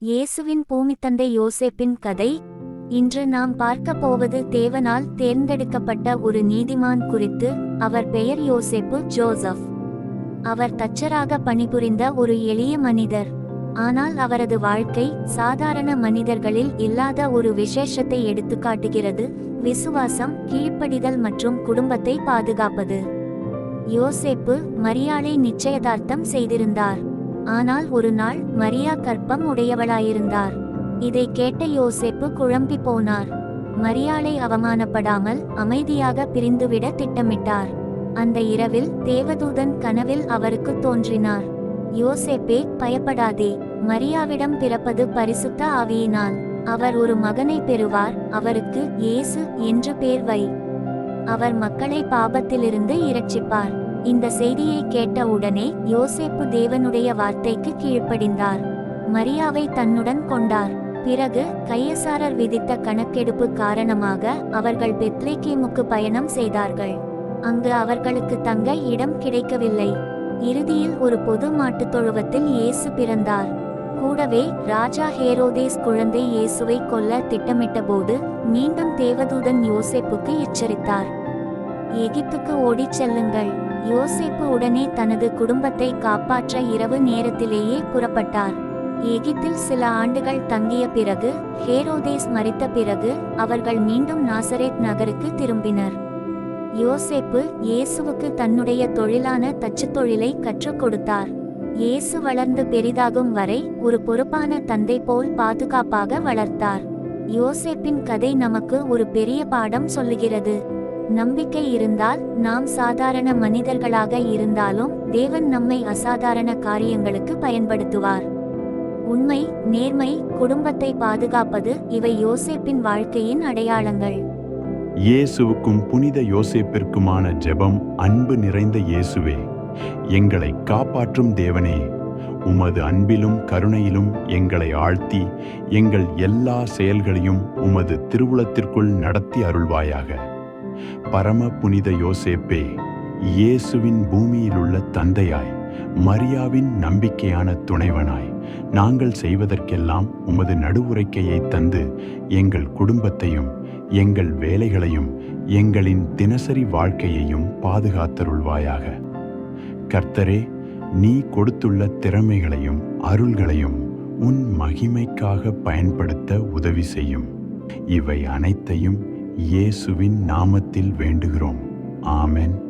இயேசுவின் பூமித்தந்தை யோசேப்பின் கதை இன்று நாம் பார்க்க போவது தேவனால் தேர்ந்தெடுக்கப்பட்ட ஒரு நீதிமான் குறித்து அவர் பெயர் யோசேப்பு ஜோசப். அவர் தச்சராக பணிபுரிந்த ஒரு எளிய மனிதர். ஆனால் அவரது வாழ்க்கை சாதாரண மனிதர்களில் இல்லாத ஒரு விசேஷத்தை எடுத்துக்காட்டுகிறது விசுவாசம் கீழ்ப்படிதல் மற்றும் குடும்பத்தை பாதுகாப்பது. யோசேப்பு மரியாளை நிச்சயதார்த்தம் செய்திருந்தார். ஆனால் ஒரு நாள் மரியா கற்பம் உடையவளாயிருந்தார். இதை கேட்ட யோசேப்பு குழம்பி போனார். மரியாளை அவமானப்படாமல் அமைதியாக பிரிந்துவிட திட்டமிட்டார். அந்த இரவில் தேவதூதன் கனவில் அவருக்கு தோன்றினார். யோசேப்பே பயப்படாதே. மரியாவிடம் பிறப்பது பரிசுத்த ஆவியினால். அவர் ஒரு மகனை பெறுவார். அவருக்கு இயேசு என்று பேர் வை. அவர் மக்களை பாபத்திலிருந்து இரட்சிப்பார். இந்த செய்தியை கேட்ட உடனே யோசேப்பு தேவனுடைய வார்த்தைக்கு கீழ்ப்படிந்தார். மரியாவை தன்னுடன் கொண்டார். பிறகு கையசாரர் விதித்த கணக்கெடுப்பு காரணமாக அவர்கள் பெத்லேகேமுக்கு பயணம் செய்தார்கள். அங்கு அவர்களுக்கு தங்க இடம் கிடைக்கவில்லை. இறுதியில் ஒரு பொது மாட்டுத் தொழுவத்தில் இயேசு பிறந்தார். கூடவே ராஜா ஹேரோதேஸ் குழந்தை இயேசுவை கொல்ல திட்டமிட்டபோது மீண்டும் தேவதூதன் யோசேப்புக்கு எச்சரித்தார். எகிப்துக்கு ஓடிச் செல்லுங்கள். யோசேப்பு உடனே தனது குடும்பத்தை காப்பாற்ற இரவு நேரத்திலேயே புறப்பட்டார். எகிப்தில் சில ஆண்டுகள் தங்கிய பிறகு ஹேரோதேஸ் மரித்த பிறகு அவர்கள் மீண்டும் நாசரேத் நகருக்கு திரும்பினர். யோசேப்பு இயேசுவுக்கு தன்னுடைய தொழிலான தச்சுத் தொழிலை கற்றுக் கொடுத்தார். இயேசு வளர்ந்து பெரிதாகும் வரை ஒரு பொறுப்பான தந்தை போல் பாதுகாப்பாக வளர்த்தார். யோசேப்பின் கதை நமக்கு ஒரு பெரிய பாடம் சொல்லுகிறது. நம்பிக்கை இருந்தால் நாம் சாதாரண மனிதர்களாக இருந்தாலும் தேவன் நம்மை அசாதாரண காரியங்களுக்கு பயன்படுத்துவார். உண்மை நேர்மை குடும்பத்தை பாதுகாப்பது இவை யோசேப்பின் வாழ்க்கையின் அடையாளங்கள். இயேசுவுக்கும் புனித யோசேப்பிற்குமான ஜெபம் அன்பு நிறைந்த இயேசுவே எங்களை காப்பாற்றும் தேவனே உமது அன்பிலும் கருணையிலும் எங்களை ஆழ்த்தி எங்கள் எல்லா செயல்களையும் உமது திருவுளத்திற்குள் நடத்தி அருள்வாயாக. பரம புனித யோசேப்பே இயேசுவின் பூமியிலுள்ள தந்தையாய் மரியாவின் நம்பிக்கையான துணைவனாய் நாங்கள் செய்வதற்கெல்லாம் உமது நடுவுரைக்கையை தந்து எங்கள் குடும்பத்தையும் எங்கள் வேலைகளையும் எங்களின் தினசரி வாழ்க்கையையும் பாதுகாத்தருள்வாயாக. கர்த்தரே நீ கொடுத்துள்ள திறமைகளையும் அருள்களையும் உன் மகிமைக்காக பயன்படுத்த உதவி செய்யும். இவை அனைத்தையும் இயேசுவின் நாமத்தில் வேண்டுகிறோம். ஆமென்.